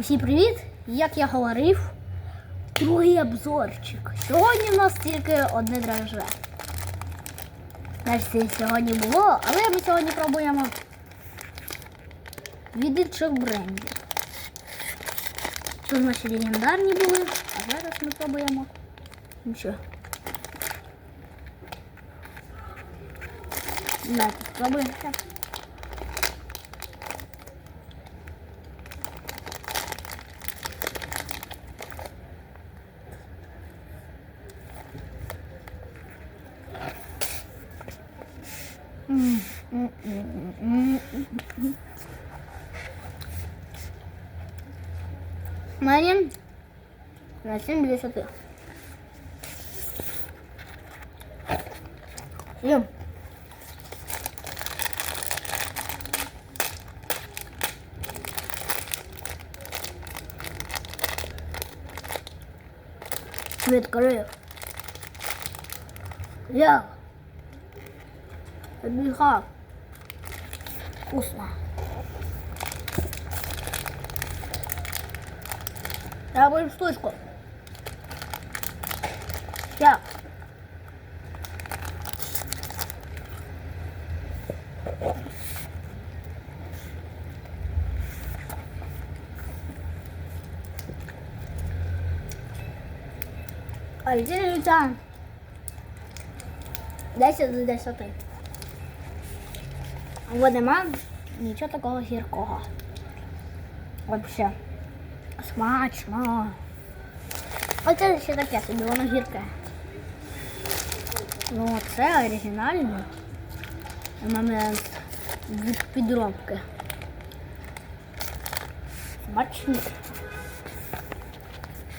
Усім привіт! Як я говорив, другий обзорчик. Сьогодні в нас тільки одне драже. Знаєте, сьогодні було, але ми сьогодні пробуємо від інших брендів. Тут наші легендарні були, а зараз ми пробуємо. Ну що? Давайте спробуємо. Мені на 70. Йом. Відкрив. Я. Обіхав. Вкусно. Я будем штучку. Я. А где лица? Десять з десяти. Бо нема нічого такого гіркого. Вообще. Смачно. Оце ще таке собі, воно гірке. Ну, це оригінальний момент від підробки. Смачний.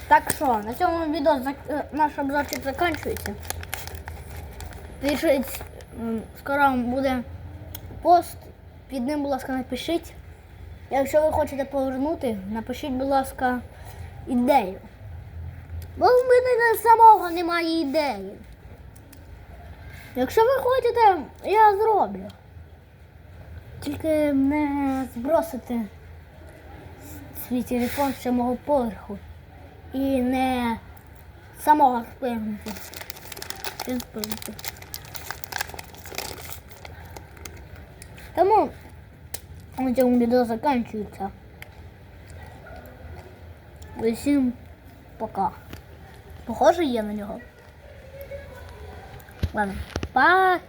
Так що, на цьому відео е, наш обзорчик закінчується. Пишіть, скоро буде пост, під ним, будь ласка, напишіть. Якщо ви хочете повернути, напишіть, будь ласка, ідею. Бо в мене самого немає ідеї. Якщо ви хочете, я зроблю. Тільки не збросите свій телефон з мого поверху і не самого спригнути. Тому на цьому відео закінчується. Усім пока. Похоже є на нього. Ладно. Па.